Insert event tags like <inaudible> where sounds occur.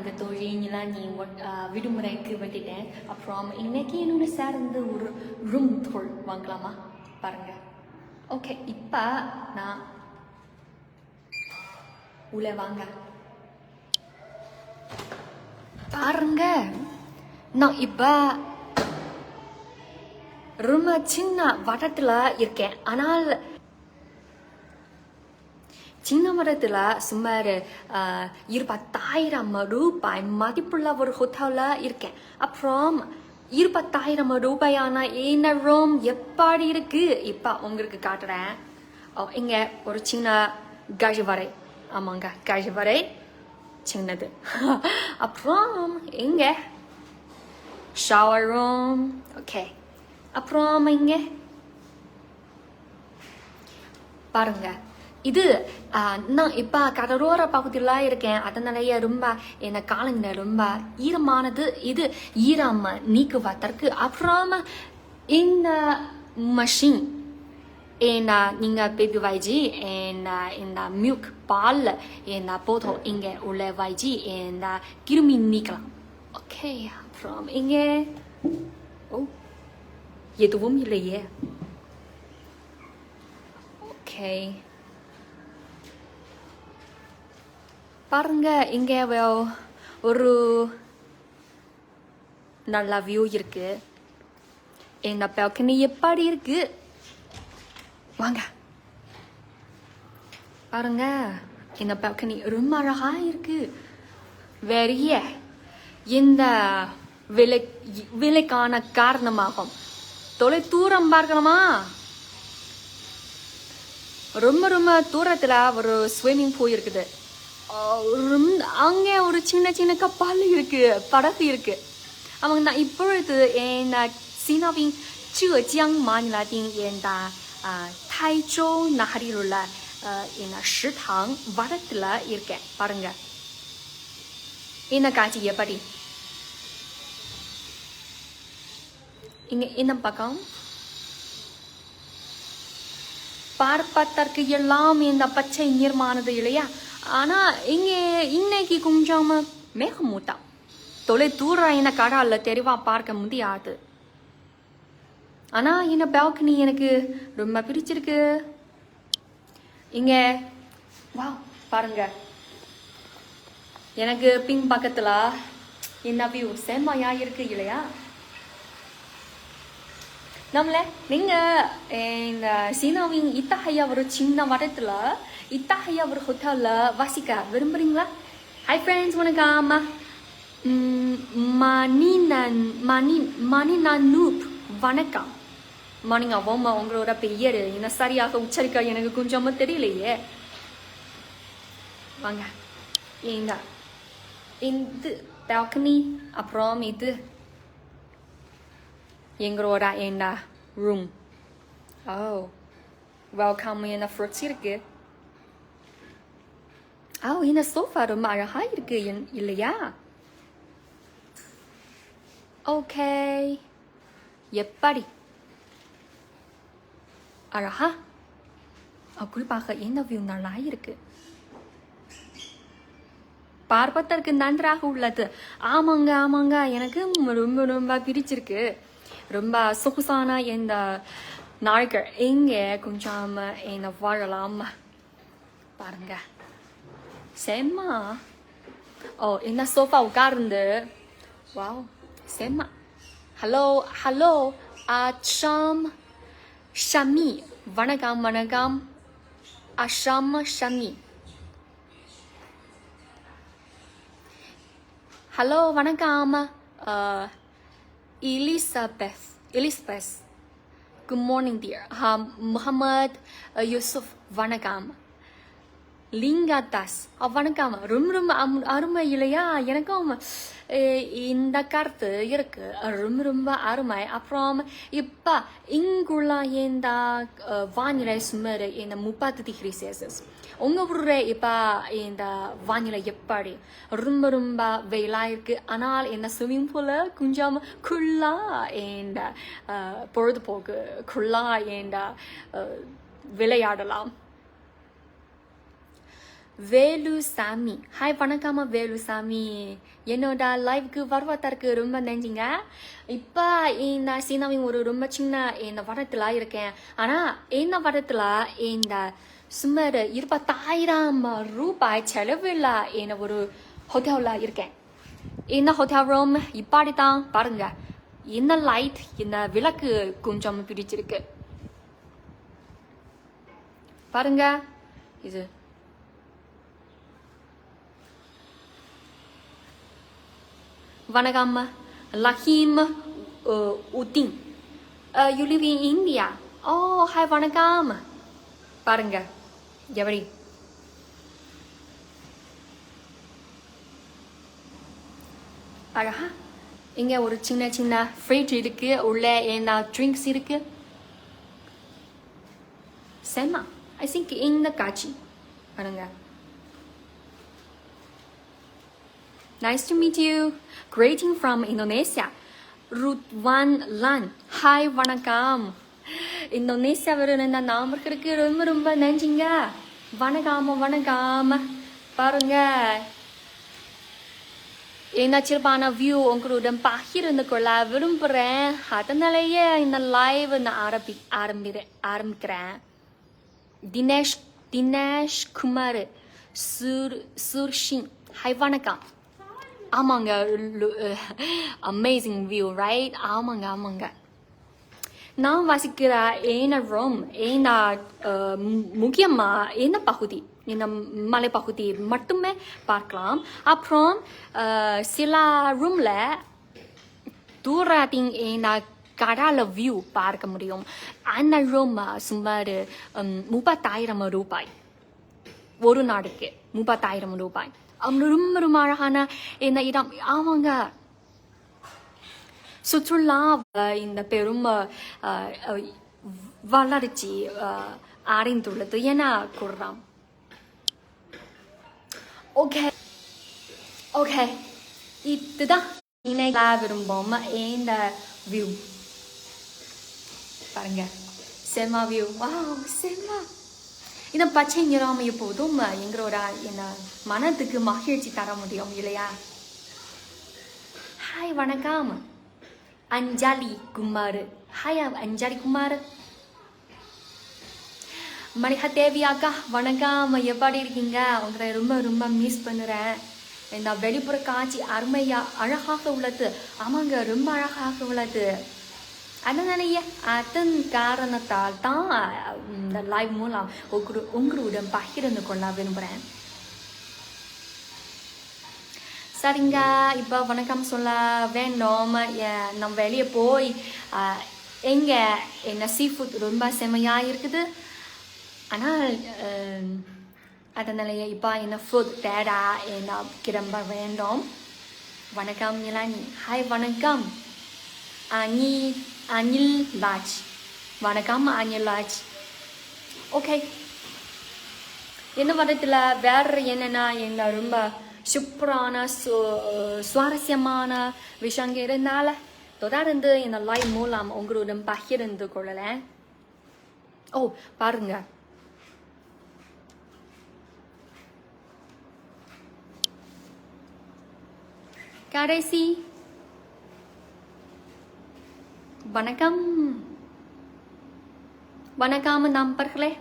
உங்கள் தொழிலாம் நீ விடுமுறைக்கு வெட்டிட்டேன் அப்புறம் இன்னைக்கு என்னோட சேர்ந்து ஒரு ரூம் தோல் வாங்கலாமா? பாருங்க. ஓகே இப்போ நான் உள்ள வாங்க. பாருங்க. நான் இப்போ ரொம்ப சின்ன வட்டத்தில் இருக்கேன். ஆனால் சின்ன மரத்தில் சுமார் இருபத்தாயிரம் ரூபாய் மதிப்புள்ள ஒரு ஹோட்டலில் இருக்கேன். அப்புறம் இருபத்தாயிரம் ரூபாயான என்ன ரூம் எப்படி இருக்கு? இப்போ உங்களுக்கு காட்டுறேன். ஓ, ஒரு சின்ன கழிவறை. ஆமாங்க கழிவறை சின்னது. <laughs> அப்புறம் இங்கே ஷவர் ரூம் ஓகே அப்புறம் இங்கே பாருங்க. இது நான் இப்போ கடலோர பகுதியில் இருக்கேன். அதனாலேயே ரொம்ப என்ன காலநிலை ரொம்ப ஈரமானது. இது ஈரம் நீக்குவதற்கு அப்புறம் இந்த மஷின் ஏன்னா நீங்கள் பேபி வைஜி ஏன்னா இந்த மில்க் பால் ஏன்னா போதும்? இங்கே உள்ள வைஜி இந்த கிருமி நீக்கலாம். ஓகே அப்புறம் இங்கே. ஓ எதுவும் இல்லையே. ஓகே பாருங்க இங்கே ஒரு நல்ல வியூ இருக்கு. இந்த balcony எப்படி இருக்கு? வாங்க. பாருங்க இந்த பேக்கனி ரொம்ப அழகா இருக்கு. வெறிய இந்த விலை விலைக்கான காரணமாகும். தொலை தூரம் பார்க்கணுமா? ரொம்ப ரொம்ப தூரத்துல ஒரு ஸ்விம்மிங் பூல் இருக்குது. அங்கே ஒரு சின்ன சின்ன கப்பல் இருக்கு படகு இருக்கு. அவங்க நான் இப்பொழுது என் சீனாவின் ஜெஜியாங் மாநிலத்தின் என் தைஜோ நகரில் உள்ள அஹ், வடத்தில் இருக்கேன் பாருங்க. இந்த காட்சி எப்படி? இங்க இந்த பக்கம்? பார்ப்பதற்கு எல்லாம் இந்த பச்சை நீர்மானது இல்லையா? ஆனால் இங்கே இன்னைக்கு கொஞ்சம் மேகமூட்டம் தொலை தூரம் என்ன கடல்ல தெளிவா பார்க்க முடியாது. ஆனால் என்ன பால்கனி எனக்கு ரொம்ப பிடிச்சிருக்கு. இங்கே வா பாருங்க. எனக்கு பிங் பக்கத்தில் என்ன வியூ செம்மையாக இருக்கு இல்லையா? நம்மள நீங்க இந்த சீனாவின் இத்தகைய ஒரு சின்ன வட்டத்துல இத்தகைய ஒரு ஹோட்டல்ல வசிக்க விரும்புறீங்களா? ஹாய் ஃப்ரெண்ட்ஸ் வணக்கம் மணி நன் மணி மணிநூப் வணக்கம். மணிங்க அவங்க உங்களோட பெயர் என்ன சரியாக உச்சரிக்க எனக்கு கொஞ்சமும் தெரியலையே. வாங்க. இந்த இந்த பால்கனி அப்புறம் இது? எங்களோட என்ன ரூம் ஓ வெல்கம் என்ன ஃப்ரூட்ஸ் இருக்கு. ஓ இந்த சோஃபா ரொம்ப அழகா இருக்கு என்- இல்லையா? ஓகே எப்படி? அழகா? ஓ, குறிப்பாக இந்த வியூ நல்லா இருக்கு. பார்ப்பதற்கு நன்றாக உள்ளது. ஆமாங்க ஆமாங்க. எனக்கு ரொம்ப ரொம்ப பிடிச்சிருக்கு. ரொம்ப சொகுசான இந்த நாட்கள் இங்கே கொஞ்சம் என்ன வாழலாம்? பாருங்க. செம்மா. ஓ இந்த சோஃபா உட்கார்ந்து? வாவ் செம்மா. ஹலோ ஹலோ அஷாம் ஷமி. வணக்கம் வணக்கம். அஷாம் ஷமி. ஹலோ வணக்கம். Elizabeth. Elizabeth. Good morning, dear. Um, Muhammad uh, Yusuf Vanagam. Linga Das அஹ், வணக்கம் ரொம்ப ரொம்ப அம்- அருமை இல்லையா? எனக்கும் அவன் இந்த கருத்து இருக்கு. ரொம்ப ரொம்ப அருமை. அப்புறம் இப்ப இங்குள்ள இந்த வானிலை சுமார் இந்த முப்பத்து டிகிரி செல்சியஸ். உங்க ஊர்ல இப்ப இந்த வானிலை எப்படி? ரொம்ப ரொம்ப வெயிலா இருக்கு. ஆனால் இந்த ஸ்விம்மிங் பூல கொஞ்சம் குள்ளா இந்த பொழுதுபோக்கு குள்ளா இந்த விளையாடலாம். வேலு சாமி ஹாய் வணக்கம்மா வேலுசாமி. என்னோட லைவ்க்கு வருவதற்கு ரொம்ப நன்றிங்க. இப்போ இந்த சீனாவின் ஒரு ரொம்ப சின்ன இந்த வடத்தில் இருக்கேன். ஆனால் இந்த வடத்தில் இந்த சுமார் இருபத்தாயிரம் ரூபாய் செலவில் என்ன ஒரு ஹோட்டலில் இருக்கேன். இந்த ஹோட்டல் ரூம் இப்பாடி தான் பாருங்க. இந்த லைட் இந்த விளக்கு கொஞ்சம் பிடிச்சிருக்கு. பாருங்க. இது வணக்கம். லஹீம் உத்தின். You live in India oh hi வணக்கம். பாருங்க எவரி? அழகா. இங்க ஒரு சின்ன சின்ன ஃப்ரிட்ஜ் இருக்கு. உள்ள என்ன ட்ரிங்க்ஸ் இருக்கு. செம்ம. ஐ திங்க் இந்த காட்சி. பாருங்க. Nice to meet you. Greeting from Indonesia. Rutwan Lan. Hi, வணக்கம். இந்தோனேசியாவில் இருந்த நாமர்களுக்கு ரொம்ப ரொம்ப நன்றிங்க. வணக்கம் வணக்கம். பாருங்க. என்ன வியூ உங்களுடன் பகிர்ந்து கொள்ள விரும்புகிறேன் அதனாலேயே இந்த லைவ் நான் ஆரம்பி ஆரம்பிக்கிறேன் ஆரம்பிக்கிறேன். தினேஷ் தினேஷ் குமார் சுர் சூர்ஷிங் ஹை வணக்கம். ஆமாங்க அமேசிங் வியூ ரைட் ஆமாங்க ஆமாங்க. நான் வசிக்கிற ஏன ரோம் ஏனா முக்கியமாக என்ன பகுதி? இந்த மலைப்பகுதி மட்டுமே பார்க்கலாம். அப்புறம் சில ரூமில் தூரத்தின் ஏனா கடால வியூ பார்க்க முடியும். அந்த ரூம் சுமார் முப்பத்தாயிரம் ரூபாய். ஒரு நாடுக்கு. முப்பத்தாயிரம் ரூபாய் அவங்க ரொம்ப ரொம்ப அழகான இந்த இடம் ஆமாங்க சுற்றுலா இந்த பெரும் அஹ், வளர்ச்சி அறிந்துள்ளது அடைந்துள்ளது என கூறலாம் ஓகே ஓகே இதுதான் இணைக்க விரும்பும் இந்த வியூ பாருங்க செம்மா வியூ வா செம்மா இந்த பச்சை நிறம் எப்போதும் எங்களோட என்ன மனதுக்கு மகிழ்ச்சி தர முடியும் இல்லையா? ஹாய் வணக்கம். அஞ்சாலி குமார். ஹாய் அஞ்சாலி குமார். மணிகா தேவி அக்கா வணக்கம். எப்படி இருக்கீங்க? உங்களை ரொம்ப ரொம்ப மிஸ் பண்ணுறேன். இந்த வெளிப்புற காட்சி அருமையா அழகாக உள்ளது. ஆமாங்க ரொம்ப அழகாக உள்ளது. அதனாலேயே அதன் காரணத்தால் தான் இந்த லைவ் மூலம் உங்களு உங்களுடன் பகிர்ந்து கொள்ள விரும்புகிறேன் சரிங்க இப்போ வணக்கம் சொல்ல வேண்டாம். நம்ம வெளியே போய் எங்கே என்ன சீ ஃபுட் ரொம்ப செமையாக இருக்குது. ஆனால் அதனாலயே இப்போ என்ன ஃபுட் தேடா என்ன கிளம்ப வேண்டாம். வணக்கம் இலானி ஹாய் வணக்கம். நீ அனில் லாஜ் வணக்கம் அனில் லாஜ் ஓகே இந்த மதத்தில் வேற என்னென்னா எங்கள் ரொம்ப சூப்பரான சு சுவாரஸ்யமான விஷயங்கள் இருந்தால தொடர்ந்து இந்த லைவ் மூலம் உங்களுடன் பகிர்ந்து கொள்ளலேன் ஓ பாருங்க. கடைசி வணக்கம். வணக்கம் நண்பர்களே